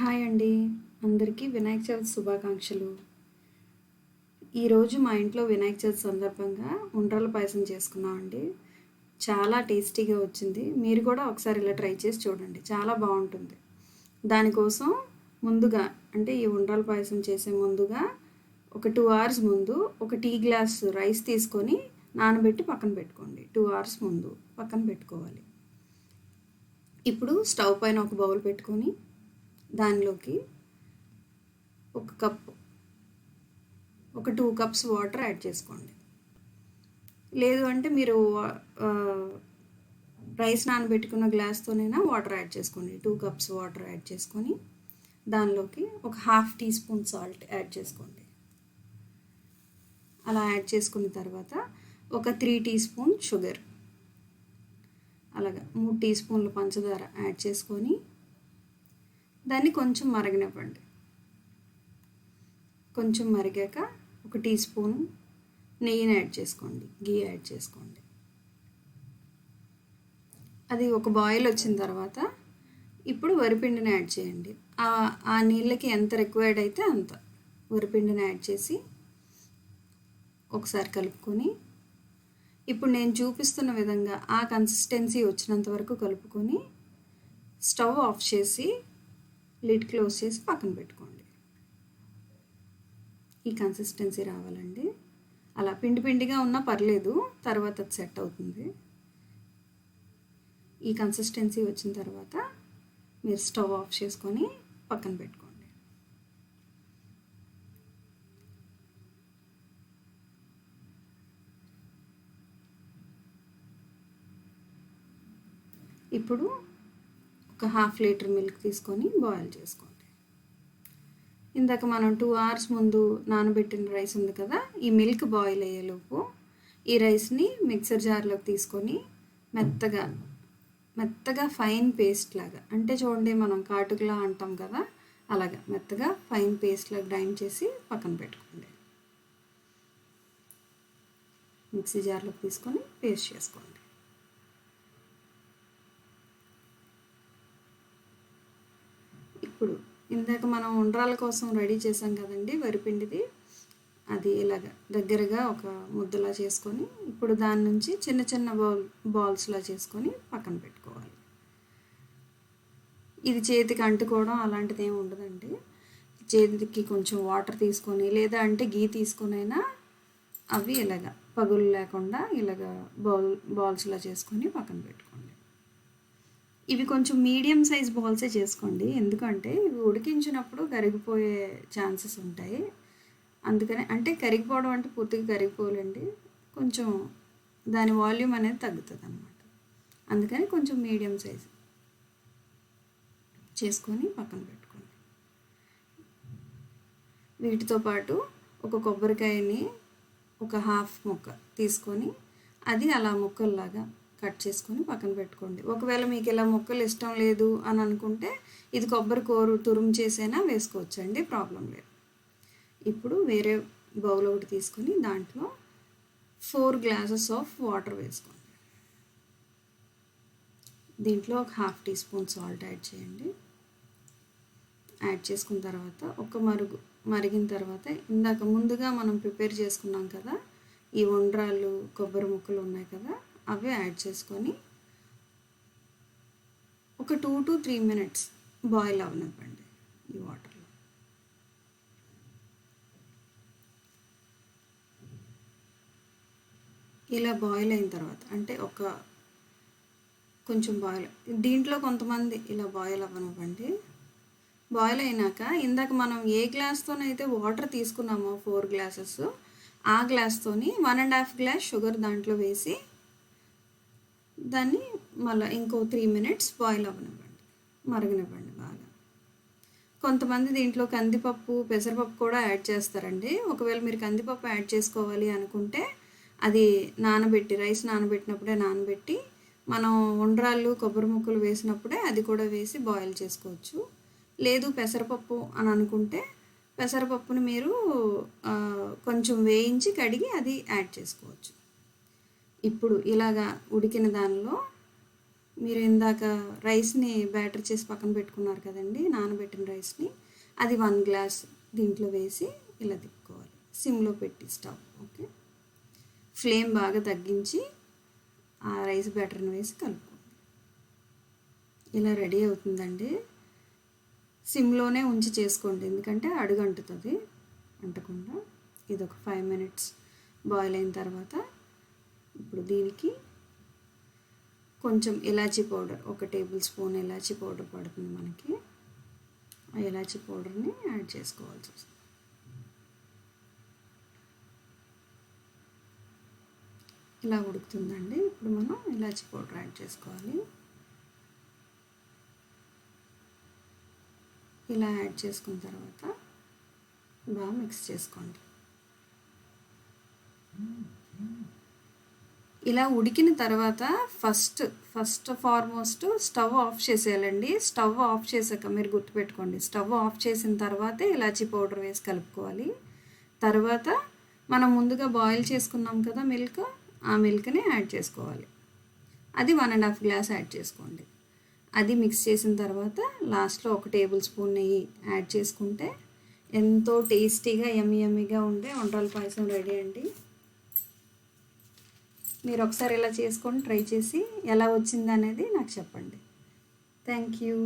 Hi అండి. అందరికీ వినాయక చవితి శుభాకాంక్షలు. ఈరోజు మా ఇంట్లో వినాయక చవితి సందర్భంగా ఉండ్రాల పాయసం చేసుకున్నామండి చాలా టేస్టీగా వచ్చింది. మీరు కూడా ఒకసారి ఇలా ట్రై చేసి చూడండి. చాలా బాగుంటుంది. దానికోసం ముందుగా అంటే ఈ ఉండ్రాల పాయసం చేసే ముందుగా ఒక టూ అవర్స్ ముందు ఒక టీ గ్లాస్ రైస్ తీసుకొని నానబెట్టి పక్కన పెట్టుకోండి. టూ అవర్స్ ముందు పక్కన పెట్టుకోవాలి. ఇప్పుడు స్టవ్ పైన ఒక బౌల్ పెట్టుకొని దానిలోకి ఒక కప్ ఒక టూ కప్స్ వాటర్ యాడ్ చేసుకోండి. లేదు అంటే మీరు రైస్ నానబెట్టుకున్న గ్లాస్తోనైనా వాటర్ యాడ్ చేసుకోండి. టూ కప్స్ వాటర్ యాడ్ చేసుకొని దానిలోకి ఒక half teaspoon salt add చేసుకోండి. అలా యాడ్ చేసుకున్న తర్వాత ఒక త్రీ టీ స్పూన్ షుగర్. అలాగా మూడు టీ స్పూన్లు పంచదార యాడ్ చేసుకొని దాన్ని కొంచెం మరగనివ్వండి. కొంచెం మరిగాక ఒక టీ స్పూన్ నెయ్యిని యాడ్ చేసుకోండి. గీ యాడ్ చేసుకోండి. అది ఒక బాయిల్ వచ్చిన తర్వాత ఇప్పుడు వరిపిండిని యాడ్ చేయండి. ఆ ఆ నీళ్ళకి ఎంత రిక్వైర్డ్ అయితే అంత వరిపిండిని యాడ్ చేసి ఒకసారి కలుపుకొని ఇప్పుడు నేను చూపిస్తున్న విధంగా ఆ కన్సిస్టెన్సీ వచ్చినంత వరకు కలుపుకొని స్టవ్ ఆఫ్ చేసి లిడ్ క్లోజ్ చేసి పక్కన పెట్టుకోండి. ఈ కన్సిస్టెన్సీ రావాలండి. అలా పిండి పిండిగా ఉన్నా పర్లేదు తర్వాత అది సెట్ అవుతుంది. ఈ కన్సిస్టెన్సీ వచ్చిన తర్వాత మీరు స్టవ్ ఆఫ్ చేసుకొని పక్కన పెట్టుకోండి. ఇప్పుడు ఒక హాఫ్ లీటర్ మిల్క్ తీసుకొని బాయిల్ చేసుకోండి. ఇందాక మనం టూ అవర్స్ ముందు నానబెట్టిన రైస్ ఉంది కదా ఈ మిల్క్ బాయిల్ అయ్యేలోపు ఈ రైస్ని మిక్సర్ జార్లోకి తీసుకొని మెత్తగా మెత్తగా ఫైన్ పేస్ట్ లాగా అంటే చూడండి మనం కాటుకులా అంటాం కదా అలాగా మెత్తగా ఫైన్ పేస్ట్లో గ్రైండ్ చేసి పక్కన పెట్టుకోండి. మిక్సీ జార్లోకి తీసుకొని పేస్ట్ చేసుకోండి. ఇప్పుడు ఇందాక మనం ఉండ్రాల కోసం రెడీ చేసాం కదండి వరిపిండిది. అది ఇలాగ దగ్గరగా ఒక ముద్దలా చేసుకొని ఇప్పుడు దాని నుంచి చిన్న చిన్న బౌల్ బాల్స్లా చేసుకొని పక్కన పెట్టుకోవాలి. ఇది చేతికి అంటుకోవడం అలాంటిది ఏమి ఉండదండి. చేతికి కొంచెం వాటర్ తీసుకొని లేదా అంటే గీ తీసుకొనైనా అవి ఇలాగ పగులు లేకుండా ఇలాగ బౌల్ బాల్స్లా చేసుకొని పక్కన పెట్టుకోండి. ఇవి కొంచెం మీడియం సైజ్ బాల్సే చేసుకోండి. ఎందుకంటే ఇవి ఉడికించినప్పుడు కరిగిపోయే ఛాన్సెస్ ఉంటాయి. అందుకని అంటే కరిగిపోవడం అంటే పూర్తిగా కరిగిపోలేండి కొంచెం దాని వాల్యూమ్ అనేది తగ్గుతుంది అనమాట అందుకని కొంచెం మీడియం సైజ్ చేసుకొని పక్కన పెట్టుకోండి. వీటితో పాటు ఒక కొబ్బరికాయని ఒక హాఫ్ ముక్క తీసుకొని అది అలా ముక్కల్లాగా కట్ చేసుకొని పక్కన పెట్టుకోండి. ఒకవేళ మీకు ఇలా ముక్కలు ఇష్టం లేదు అని అనుకుంటే ఇది కొబ్బరి కూర తురుము చేసైనా వేసుకోవచ్చండి ప్రాబ్లం లేదు. ఇప్పుడు వేరే బౌల్ ఒకటి తీసుకొని దాంట్లో ఫోర్ గ్లాసెస్ ఆఫ్ వాటర్ వేసుకోండి. దీంట్లో ఒక half teaspoon salt add చేయండి. యాడ్ చేసుకున్న తర్వాత ఒక మరుగు మరిగిన తర్వాత ఇందాక ముందుగా మనం ప్రిపేర్ చేసుకున్నాం కదా ఈ ఉండ్రాళ్ళు కొబ్బరి ముక్కలు ఉన్నాయి కదా అవి యాడ్ చేసుకొని ఒక two to three minutes boil అవనివ్వండి ఈ వాటర్లో. ఇలా బాయిల్ అయిన తర్వాత అంటే ఒక కొంచెం బాయిల్ దీంట్లో కొంతమంది ఇలా బాయిల్ అవ్వనివ్వండి బాయిల్ అయినాక ఇందాక మనం ఏ గ్లాస్తోనైతే వాటర్ తీసుకున్నామో ఫోర్ గ్లాసెస్ ఆ గ్లాస్తోని one and half glass sugar దాంట్లో వేసి దాన్ని మళ్ళీ ఇంకో త్రీ మినిట్స్ బాయిల్ అవ్వనివ్వండి. మరగనివ్వండి బాగా. కొంతమంది దీంట్లో కందిపప్పు పెసరపప్పు కూడా యాడ్ చేస్తారండి. ఒకవేళ మీరు కందిపప్పు యాడ్ చేసుకోవాలి అనుకుంటే అది నానబెట్టి రైస్ నానబెట్టినప్పుడే నానబెట్టి మనం ఉండ్రాళ్ళు కొబ్బరి ముక్కలు వేసినప్పుడే అది కూడా వేసి బాయిల్ చేసుకోవచ్చు. లేదు పెసరపప్పు అని అనుకుంటే పెసరపప్పుని మీరు కొంచెం వేయించి కడిగి అది యాడ్ చేసుకోవచ్చు. ఇప్పుడు ఇలాగా ఉడికిన దానిలో మీరు ఇందాక రైస్ని బ్యాటర్ చేసి పక్కన పెట్టుకున్నారు కదండి నానబెట్టిన రైస్ని అది వన్ గ్లాస్ దీంట్లో వేసి ఇలా తిప్పుకోవాలి. సిమ్లో పెట్టి స్టవ్ ఓకే? ఫ్లేమ్ బాగా తగ్గించి ఆ రైస్ బ్యాటర్ని వేసి కలుపుకోండి. ఇలా రెడీ అవుతుందండి. సిమ్లోనే ఉంచి చేసుకోండి ఎందుకంటే అడుగు అంటుతుంది అంటకుండా. ఇది ఒక ఫైవ్ మినిట్స్ బాయిల్ అయిన తర్వాత ఇప్పుడు దీనికి కొంచెం ఇలాచీ పౌడర్ ఒక టేబుల్ స్పూన్ ఎలాచీ పౌడర్ పడుతుంది మనకి. ఆ ఎలాచీ పౌడర్ని యాడ్ చేసుకోవాల్సి వస్తుంది. ఇలా ఉడుకుతుందండి. ఇప్పుడు మనం ఇలాచీ పౌడర్ యాడ్ చేసుకోవాలి. ఇలా యాడ్ చేసుకున్న తర్వాత బాగా మిక్స్ చేసుకోండి. ఇలా ఉడికిన తర్వాత first first foremost stove off చేసేయాలండి. Stove off చేసాక మీరు గుర్తుపెట్టుకోండి. స్టవ్ ఆఫ్ చేసిన తర్వాతే ఇలాచీ పౌడర్ వేసి కలుపుకోవాలి. తర్వాత మనం ముందుగా బాయిల్ చేసుకున్నాం కదా మిల్క్ ఆ మిల్క్ని యాడ్ చేసుకోవాలి. అది one and half glass add చేసుకోండి. అది మిక్స్ చేసిన తర్వాత లాస్ట్లో ఒక టేబుల్ స్పూన్ నెయ్యి యాడ్ చేసుకుంటే ఎంతో టేస్టీగా ఎమ్మి ఎమ్మిగా ఉండే వంటల పాయసం రెడీ అండి. మీరు ఒకసారి ఇలా చేసుకొని ట్రై చేసి ఎలా వచ్చింది అనేది నాకు చెప్పండి. Thank you